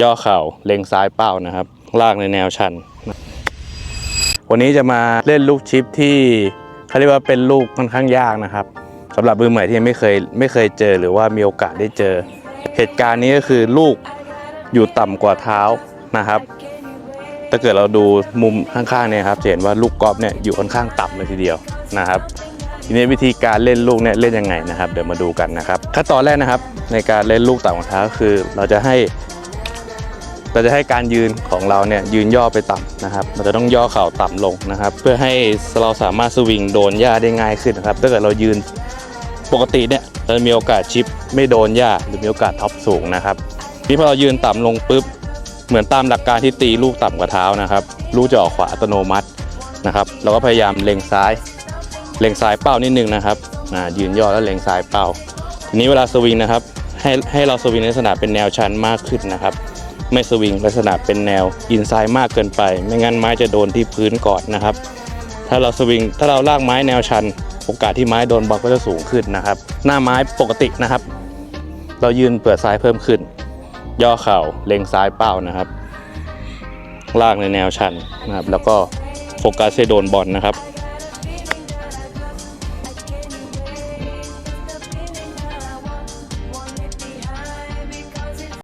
ย่อเข่าเล็งซ้ายเป้านะครับ ลากในแนวชัน วันนี้จะมาเล่นลูกชิปที่เขาเรียกว่าเป็นลูกค่อนข้างยากนะครับสำหรับมือใหม่ที่ยังไม่เคยไม่เคยเจอหรือว่ามีโอกาสได้เจอ เหตุการณ์นี้ก็คือลูกอยู่ต่ำกว่าเท้านะครับ ถ้าเกิดเราดูมุมข้างๆเนี่ยครับจะเห็นว่าลูกกอล์ฟเนี่ยอยู่ค่อนข้างต่ำเลยทีเดียวนะครับทีนี้วิธีการเล่นลูกเนี่ยเล่นยังไงนะครับ เดี๋ยวมาดูกันนะครับขั้นตอนแรกนะครับ ในการเล่นลูกต่ำกว่าเท้าคือ เราจะให้ เราจะให้การยืนของเราเนี่ยยืนย่อไปต่ำนะครับ เราจะต้องย่อเข่าต่ำลงนะครับ เพื่อให้เราสามารถสวิงโดนหญ้าได้ง่ายขึ้นนะครับถ้าเกิดเรายืนปกติเนี่ยเราจะมีโอกาสชิปไม่โดนหญ้าหรือมีโอกาสท็อปสูงนะครับที่พอเรายืนต่ำลงปุ๊บเหมือนตามหลักการที่ตีลูกต่ำกว่าเท้านะครับลูกจะออกขวาอัตโนมัตินะครับ เราก็พยายามเล็งซ้าย เล็งซ้ายเป้านิดนึงนะครับอ่ายืนย่อแล้วเล็งซ้ายเป้าทีนี้เวลาสวิงนะครับให้ให้เราสวิงในลักษณะเป็นแนวชันมากขึ้นนะครับ ไม่สวิงลักษณะเป็นแนวอินไซด์มากเกินไป ไม่งั้นไม้จะโดนที่พื้นก่อนนะครับ ถ้าเราสวิงถ้าเราลากไม้แนวชัน โอกาสที่ไม้โดนบอลก็จะสูงขึ้นนะครับ หน้าไม้ปกตินะครับ เรายืนเปิดซ้ายเพิ่มขึ้น ย่อเข่าเล็งซ้ายเป้านะครับลากในแนวชันนะครับ แล้วก็โฟกัสให้โดนบอลนะครับ